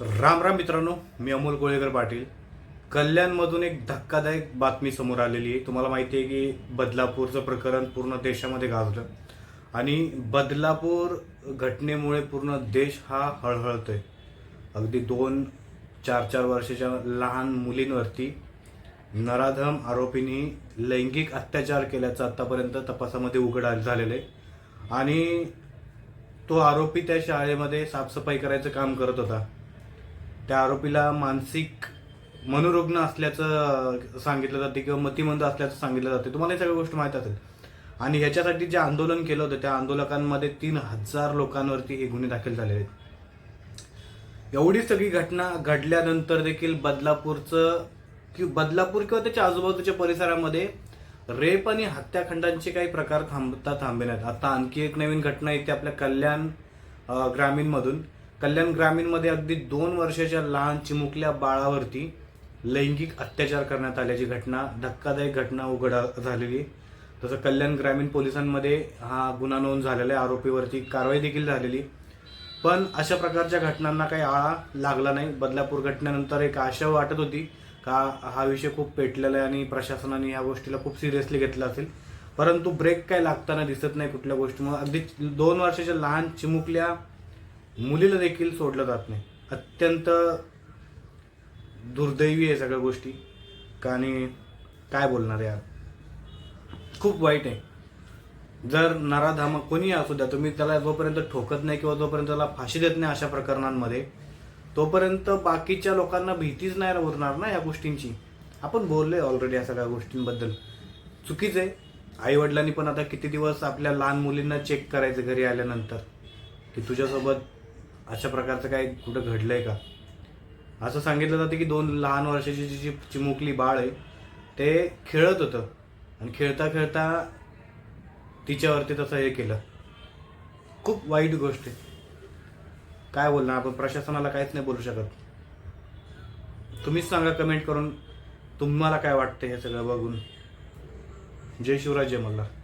राम राम मित्रांनो मी अमोल कोळेकर पाटील. कल्याणमधून एक धक्कादायक बातमी समोर आलेली आहे. तुम्हाला माहिती आहे की बदलापूरचं प्रकरण पूर्ण देशामध्ये गाजलं. आणि बदलापूर घटनेमुळे पूर्ण देश हा हळहळतोय. अगदी दोन चार चार वर्षाच्या लहान मुलींवरती नराधम आरोपींनी लैंगिक अत्याचार केल्याचं आतापर्यंत तपासामध्ये उघड झालेलं आहे. आणि तो आरोपी त्या शाळेमध्ये साफसफाई करायचं काम करत होता. त्या आरोपीला मानसिक मनोरुग्ण असल्याचं सांगितलं जाते किंवा मतिमंद असल्याचं सांगितलं जाते. तुम्हाला ही सगळी गोष्ट माहीत असेल. आणि ह्याच्यासाठी जे आंदोलन केलं होतं त्या आंदोलकांमध्ये तीन हजार लोकांवरती हे गुन्हे दाखल झाले आहेत. एवढी सगळी घटना घडल्यानंतर देखील बदलापूरचं कि बदलापूर किंवा त्याच्या आजूबाजूच्या परिसरामध्ये रेप आणि हत्याखंडांचे काही प्रकार थांबता थांबेनात. आता आणखी एक नवीन घटना येते आपल्या कल्याण ग्रामीणमधून. कल्याण ग्रामीणमध्ये अगदी दोन वर्षाच्या लहान चिमुकल्या बाळावरती लैंगिक अत्याचार करण्यात आल्याची घटना धक्कादायक घटना उघड झालेली तसं कल्याण ग्रामीण पोलिसांमध्ये हा गुन्हा नोंद झालेला आहे. आरोपीवरती कारवाई देखील झालेली पण अशा प्रकारच्या घटनांना काही आळा लागला नाही. बदलापूर घटनेनंतर एक आशा वाटत होती का हा विषय खूप पेटलेला आहे आणि प्रशासनाने या गोष्टीला खूप सिरियसली घेतलं असेल. परंतु ब्रेक काय लागताना दिसत नाही कुठल्या गोष्टीमुळे. अगदी दोन वर्षाच्या लहान चिमुकल्या मुलीला देखील सोडलं जात नाही. अत्यंत दुर्दैवी आहे सगळ्या गोष्टी. का आणि काय बोलणार यार? खूप वाईट आहे. जर नराधाम कोणी असू द्या तुम्ही त्याला जोपर्यंत ठोकत नाही किंवा जोपर्यंत त्याला फाशी देत नाही अशा प्रकरणांमध्ये तोपर्यंत बाकीच्या लोकांना भीतीच नाही उरणार ना या गोष्टींची. आपण बोललोय ऑलरेडी या सगळ्या गोष्टींबद्दल. चुकीचं आहे. आई वडिलांनी पण आता किती दिवस आपल्या लहान मुलींना चेक करायचं घरी आल्यानंतर की तुझ्यासोबत अशा प्रकारचं काय कुठं घडलंय का? असं सांगितलं जातं की दोन लहान वर्षाची जी जी चिमुकली बाळ आहे ते खेळत होतं. आणि खेळता खेळता तिच्यावरती तसं हे केलं. खूप वाईट गोष्ट आहे. काय बोलणार? आपण प्रशासनाला काहीच नाही बोलू शकत. तुम्हीच सांगा कमेंट करून तुम्हाला काय वाटतं हे सगळं बघून. जय शिवराज जय मल्हार.